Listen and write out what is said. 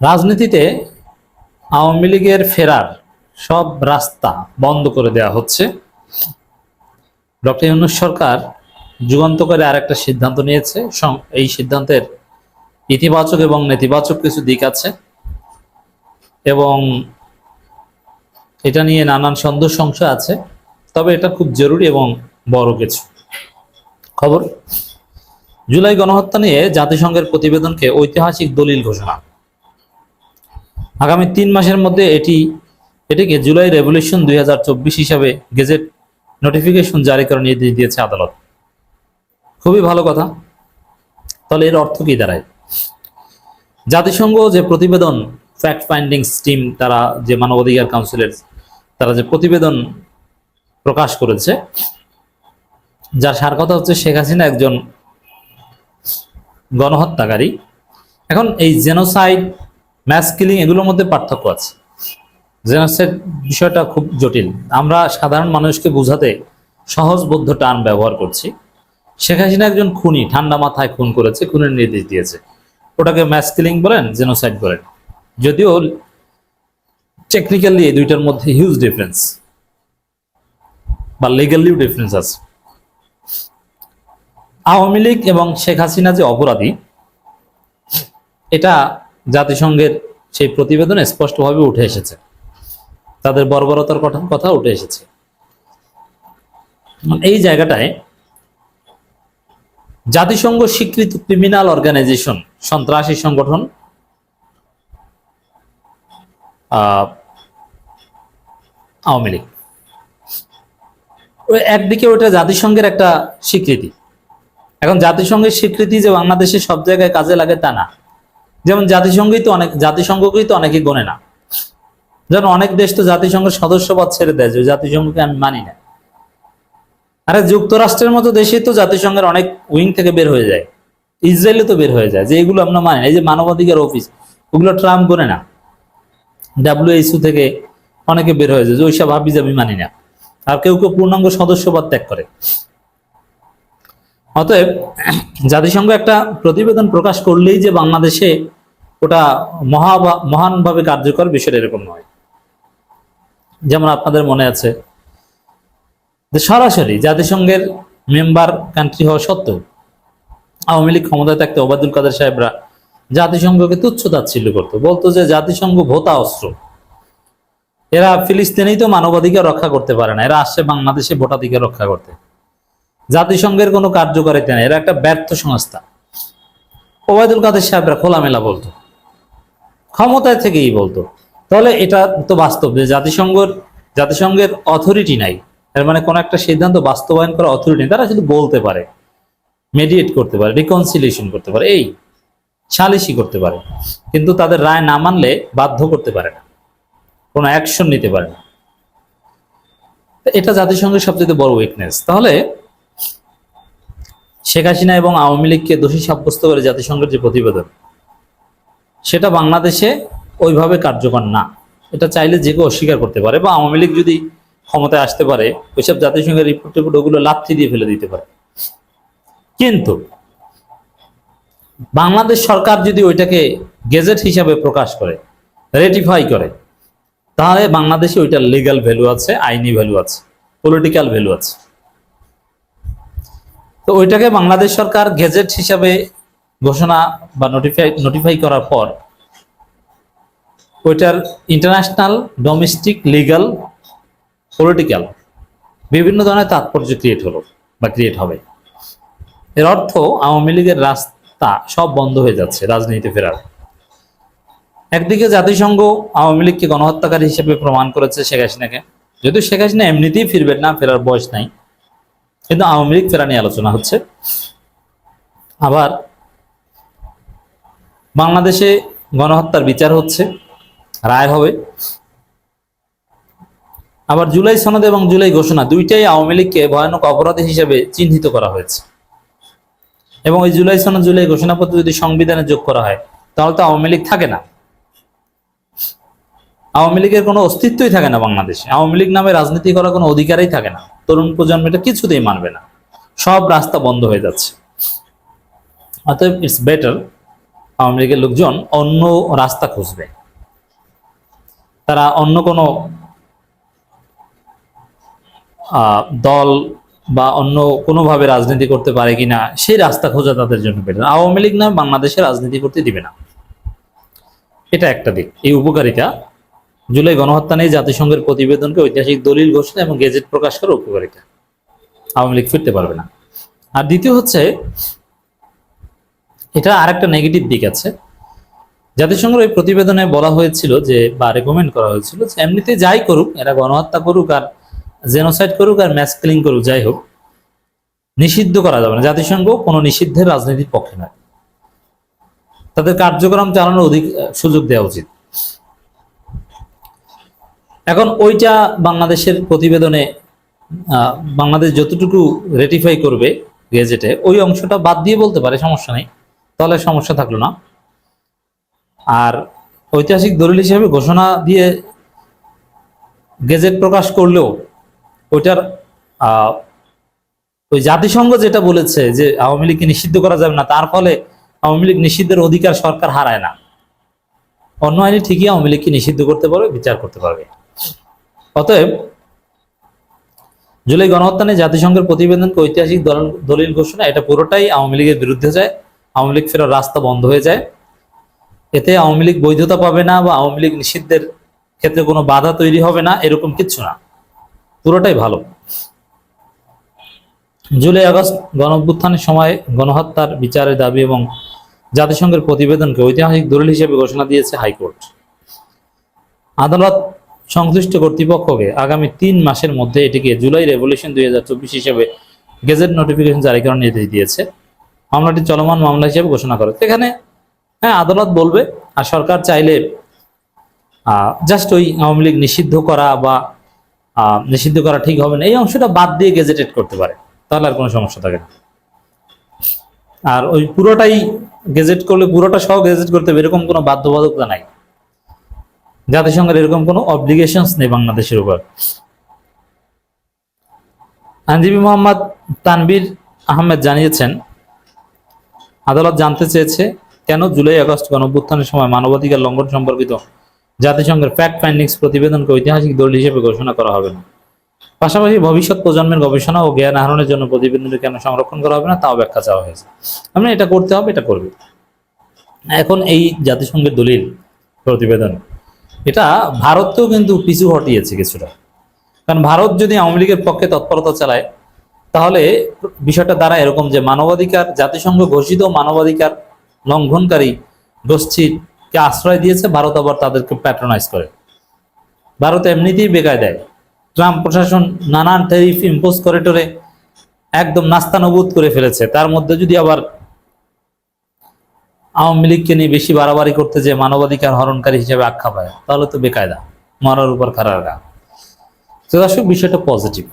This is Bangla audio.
রাজনীতিতে আওয়ামী লীগের ফেরার সব রাস্তা বন্ধ করে দেওয়া হচ্ছে। ডক্টর ইউনুস সরকার যুগান্তকারী আরেকটা সিদ্ধান্ত নিয়েছে। এই সিদ্ধান্তের ইতিবাচক এবং নেতিবাচক কিছু দিক আছে এবং এটা নিয়ে নানান সন্দেহ সংশয় আছে। তবে এটা খুব জরুরি এবং বড় কিছু। খবর, জুলাই গণহত্যা নিয়ে জাতিসংঘের প্রতিবেদনকে ঐতিহাসিক দলিল ঘোষণা। আগামী তিন মাসের মধ্যে এটি, এটিকে জুলাই রেভলিউশন দুই হিসাবে গেজেট নোটিফিকেশন জারি করে নির্দেশ দিয়েছে আদালত। খুবই ভালো কথা। তাহলে এর অর্থ কি দাঁড়ায়? জাতিসংঘ যে প্রতিবেদন ফ্যাক্ট ফাইন্ডিং টিম তারা যে মানবাধিকার কাউন্সিলের তারা যে প্রতিবেদন প্রকাশ করেছে, যার সার কথা হচ্ছে শেখ হাসিনা একজন গণহত্যাকারী। এখন এই জেনোসাইড ম্যাস কিলিং এগুলোর মধ্যে পার্থক্য আছে। জেনোসাইড বিষয়টা খুব জটিল। আমরা সাধারণ মানুষকে বোঝাতে সহজবোধ্য টান ব্যবহার করছি। শেখ হাসিনা একজন খুনি, ঠান্ডা মাথায় খুন করেছে, খুনের নির্দেশ দিয়েছে। ওটাকে ম্যাস কিলিং বলেন জেনোসাইড বলেন। যদিও টেকনিক্যালি এই দুইটার মধ্যে হিউজ ডিফারেন্স বা লিগালিও ডিফারেন্স আছে। আওয়ামী লীগ এবং শেখ হাসিনা যে অপরাধী, এটা জাতিসংঘের সেই প্রতিবেদনে স্পষ্টভাবে উঠে এসেছে। তাদের বর্বরতার কথা কথা উঠে এসেছে। এই জায়গাটায় জাতিসংঘ স্বীকৃত ক্রিমিনাল অর্গানাইজেশন সন্ত্রাসী সংগঠন আওয়ামী লীগ। একদিকে ওটা জাতিসংঘের একটা স্বীকৃতি। এখন জাতিসংঘের স্বীকৃতি যে বাংলাদেশে সব জায়গায় কাজে লাগে তা না। যেমন জাতিসংঘই তো অনেক জাতিসংঘকেই তো অনেকে গোনে না। যেমন অনেক দেশ তো জাতিসংঘের সদস্যপদ ছেড়ে দেয়, যে জাতিসংঘকে আমি মানি না। আরে যুক্তরাষ্ট্রের মতো দেশে তো জাতিসংঘের অনেক উইং থেকে বের হয়ে যায়। ইসরায়েলে তো বের হয়ে যায়, যে এগুলো আমরা মানি না। এই যে মানবাধিকার অফিস, ওগুলো ট্রাম্প গোনে না। ডাব্লিউএইচও থেকে অনেকে বের হয়ে যায়, যে ওইসব ভাবি যে আমি মানি না। আর কেউ কেউ পূর্ণাঙ্গ সদস্যপদ ত্যাগ করে। অতএব জাতিসংঘ একটা প্রতিবেদন প্রকাশ করলেই যে বাংলাদেশে ওটা মহা মহানভাবে কার্যকর বিষয়টা এরকম নয়। যেমন আপনাদের মনে আছে সরাসরি জাতিসংঘের মেম্বার কান্ট্রি হওয়া সত্ত্বেও আওয়ামী লীগ ক্ষমতায় থাকতে ওবায়দুল কাদের সাহেবরা জাতিসংঘকে তুচ্ছ তাচ্ছিল্য করতো। বলতো যে জাতিসংঘ ভোতা অস্ত্র। এরা ফিলিস্তিনেই তো মানবাধিকার রক্ষা করতে পারে না। এরা আসছে বাংলাদেশে ভোটাধিকার রক্ষা করতে। জাতিসংঘের কোনো কার্যকারিতা নেই। এরা একটা ব্যর্থ সংস্থা। ওবায়দুল কাদের সাহেবরা খোলামেলা বলতো। ক্ষমতায় থেকেই বলতো। তাহলে এটা তো বাস্তব যে জাতিসংঘের জাতিসংঘের অথরিটি নাই। এর মানে কোনো একটা সিদ্ধান্ত বাস্তবায়ন করার অথরিটি তারা শুধু বলতে পারে মেডিয়েট করতে পারে রিকনসিলিয়েশন করতে পারে, এই সালিশি করতে পারে। কিন্তু তাদের রায় না মানলে বাধ্য করতে পারে না। কোনো অ্যাকশন নিতে পারে না। এটা জাতিসংঘের সবচেয়ে বড় উইকনেস তাহলে শেখ হাসিনা এবং আওয়ামী লীগকে দোষী সাব্যস্ত করে জাতিসংঘের যে প্রতিবেদন, সেটা বাংলাদেশে ওইভাবে কার্যকর না। এটা চাইলে যে কেউ অস্বীকার করতে পারে বা আওয়ামী লীগ যদি ক্ষমতায় আসতে পারে, ওইসব জাতিসংঘের রিপোর্ট টিপোর্ট ওগুলো লাথি দিয়ে ফেলে দিতে পারে। কিন্তু বাংলাদেশ সরকার যদি ওইটাকে গেজেট হিসাবে প্রকাশ করে, রেটিফাই করে, তাহলে বাংলাদেশে ওইটার লিগ্যাল ভ্যালু আছে, আইনি ভ্যালু আছে পলিটিক্যাল ভ্যালু আছে। তো ওইটাকে বাংলাদেশ সরকার গেজেট হিসাবে ঘোষণা বা নোটিফাই নোটিফাই করার পর ওইটার ইন্টারন্যাশনাল ডোমেস্টিক লিগ্যাল পলিটিক্যাল বিভিন্ন ধরনের তাৎপর্য ক্রিয়েট হলো বা ক্রিয়েট হবে। এর অর্থ আওয়ামী লীগের রাস্তা সব বন্ধ হয়ে যাচ্ছে রাজনীতিতে ফেরার। একদিকে জাতিসংঘ আওয়ামী লীগকে গণহত্যাকারী হিসেবে প্রমাণ করেছে শেখ হাসিনাকে। যদিও শেখ হাসিনা এমনিতেই ফিরবেন না, ফেরার বয়স নাই। কিন্তু আওয়ামী লীগ ফেরা নিয়ে আলোচনা হচ্ছে। আবার বাংলাদেশে গণহত্যার বিচার হচ্ছে, রায় হবে। আবার জুলাই সনদ এবং জুলাই ঘোষণা দুইটাই আওয়ামী লীগকে ভয়ানক অপরাধী হিসেবে চিহ্নিত করা হয়েছে। এবং এই জুলাই সনদ জুলাই ঘোষণাপত্র যদি সংবিধানে যোগ করা হয়, তাহলে তো আওয়ামী লীগ থাকে না। আওয়ামী লীগের কোনো অস্তিত্বই থাকে না বাংলাদেশে। আওয়ামী লীগ নামে রাজনীতি করার কোনো অধিকারই থাকে না। তরুণ প্রজন্ম এটা কিছুতেই মানবে না। সব রাস্তা বন্ধ হয়ে যাচ্ছে। অতএব ইটস বেটার আওয়ামী লীগের লোকজন অন্য রাস্তা খুঁজবে। তারা অন্য কোনো দল বা অন্য কোনোভাবে রাজনীতি করতে পারে কিনা, সেই রাস্তা খোঁজা তাদের জন্য বেটার আওয়ামী লীগ না, বাংলাদেশে রাজনীতি করতে দিবে না। এটা একটা দিক। এই উপকারিতা জুলাই গণহত্যা নিয়ে জাতিসংঘের প্রতিবেদনকে ঐতিহাসিক দলিল, ঘোষণা এবং গেজেট প্রকাশ করার উপকারিতা। আওয়ামী লীগ ফিরতে পারবে না। আর দ্বিতীয় হচ্ছে, এটা আরেকটা নেগেটিভ দিক আছে। জাতিসংঘের ওই প্রতিবেদনে বলা হয়েছিল যে, বা রেকমেন্ড করা হয়েছিল এমনিতে যাই করুক, এরা গণহত্যা করুক আর জেনোসাইড করুক আর ম্যাস কিলিং করুক, যাই হোক, নিষিদ্ধ করা যাবে না। জাতিসংঘ কোনো নিষিদ্ধের রাজনীতির পক্ষে নয়। তাদের কার্যক্রম চালানোর অধিক সুযোগ দেওয়া উচিত। এখন ওইটা বাংলাদেশের প্রতিবেদনে বাংলাদেশ যতটুকু রেটিফাই করবে গেজেটে, ওই অংশটা বাদ দিয়ে বলতে পারে, সমস্যা নেই। তাহলে সমস্যা থাকল না। আর ঐতিহাসিক দলিল হিসেবে ঘোষণা দিয়ে গেজেট প্রকাশ করলেও ওইটার ওই জাতিসংঘ যেটা বলেছে যে আওয়ামী লীগকে নিষিদ্ধ করা যাবে না, তার ফলে আওয়ামী লীগ নিষিদ্ধের অধিকার সরকার হারায় না। অন্য আইনে ঠিকই আওয়ামী লীগকে নিষিদ্ধ করতে পারবে, বিচার করতে পারবে। অতএব জুলাই গণহত্যা নিয়ে জাতিসংঘের প্রতিবেদনকে ঐতিহাসিক দল- দলিল ঘোষণা, এটা পুরোটাই আওয়ামী লীগের বিরুদ্ধে যায়। আওয়ামী লীগ ফেরার রাস্তা বন্ধ হয়ে যায়। এতে আওয়ামী লীগ বৈধতা পাবে না বা আওয়ামী লীগ নিষিদ্ধের ক্ষেত্রে কোনো বাধা তৈরি হবে না, এরকম কিচ্ছু না। পুরোটাই ভালো। জুলাই আগস্ট গণঅভ্যুত্থানের সময় গণহত্যার বিচারের দাবি এবং জাতিসংঘের প্রতিবেদনকে ঐতিহাসিক দলিল হিসেবে ঘোষণা দিয়েছে হাইকোর্ট। আদালত সংশ্লিষ্ট কর্তৃপক্ষকে আগামী তিন মাসের মধ্যে এটিকে জুলাই রেভলিউশন দুই হাজার চব্বিশ হিসেবে গেজেট নোটিফিকেশন জারি করার নির্দেশ দিয়েছে। মামলাটি চলমান মামলা হিসেবে ঘোষণা করে। এখানে হ্যাঁ আদালত বলবে, আর সরকার চাইলে জাস্ট ওই আওয়ামী লীগ নিষিদ্ধ করা বা নিষিদ্ধ করা ঠিক হবে না, এই অংশটা বাদ দিয়ে গেজেটেড করতে পারে। তাহলে আর কোনো সমস্যা থাকে না। আর ওই পুরোটাই গেজেট করলে, পুরোটা সহ গেজেট করতে হবে, এরকম কোনো বাধ্যবাধকতা নাই। জাতিসংঘের এরকম কোনো অব্লিগেশনস নেই বাংলাদেশের উপর। আইনজীবী মোহাম্মদ তানবীর আহমেদ জানিয়েছেন, আদালত জানতে চেয়েছে কেন জুলাই আগস্ট গণঅভ্যুত্থানের সময় মানবাধিকার লঙ্ঘন সম্পর্কিত জাতিসংঘের ফ্যাক্ট ফাইন্ডিংস প্রতিবেদনকে ঐতিহাসিক দল হিসেবে ঘোষণা করা হবে না। পাশাপাশি ভবিষ্যৎ প্রজন্মের গবেষণা ও জ্ঞান আহরণের জন্য প্রতিবেদনটি কেন সংরক্ষণ করা হবে না, তাও ব্যাখ্যা চাওয়া হয়েছে। আমরা এটা করতে হবে, এটা করবে। এখন এই জাতিসংঘের দলিল প্রতিবেদন। এটা ভারতকেও কিন্তু পিছু হটিয়েছে কিছুটা। কারণ ভারত যদি আওয়ামী লীগের পক্ষে তৎপরতা চালায়, তাহলে বিষয়টা দ্বারা এরকম যে মানবাধিকার, জাতিসংঘ ঘোষিত মানবাধিকার লঙ্ঘনকারী গোষ্ঠীকে আশ্রয় দিয়েছে, ভারত আবার তাদেরকে প্যাট্রোনাইজ করে। ভারত এমনিতেই বেকায় দেয় ট্রাম্প প্রশাসন নানান ট্যারিফ ইম্পোজ করে টোরে একদম নাস্তানবুদ করে ফেলেছে। তার মধ্যে যদি আবার আওয়ামী লীগকে নিয়ে বেশি বাড়াবাড়ি করতে যে মানবাধিকার হরণকারী হিসেবে আখ্যা পায়, তাহলে তো বেকায়দা, মরার উপর খারাপ গা তো দর্শক, বিষয়টা পজিটিভ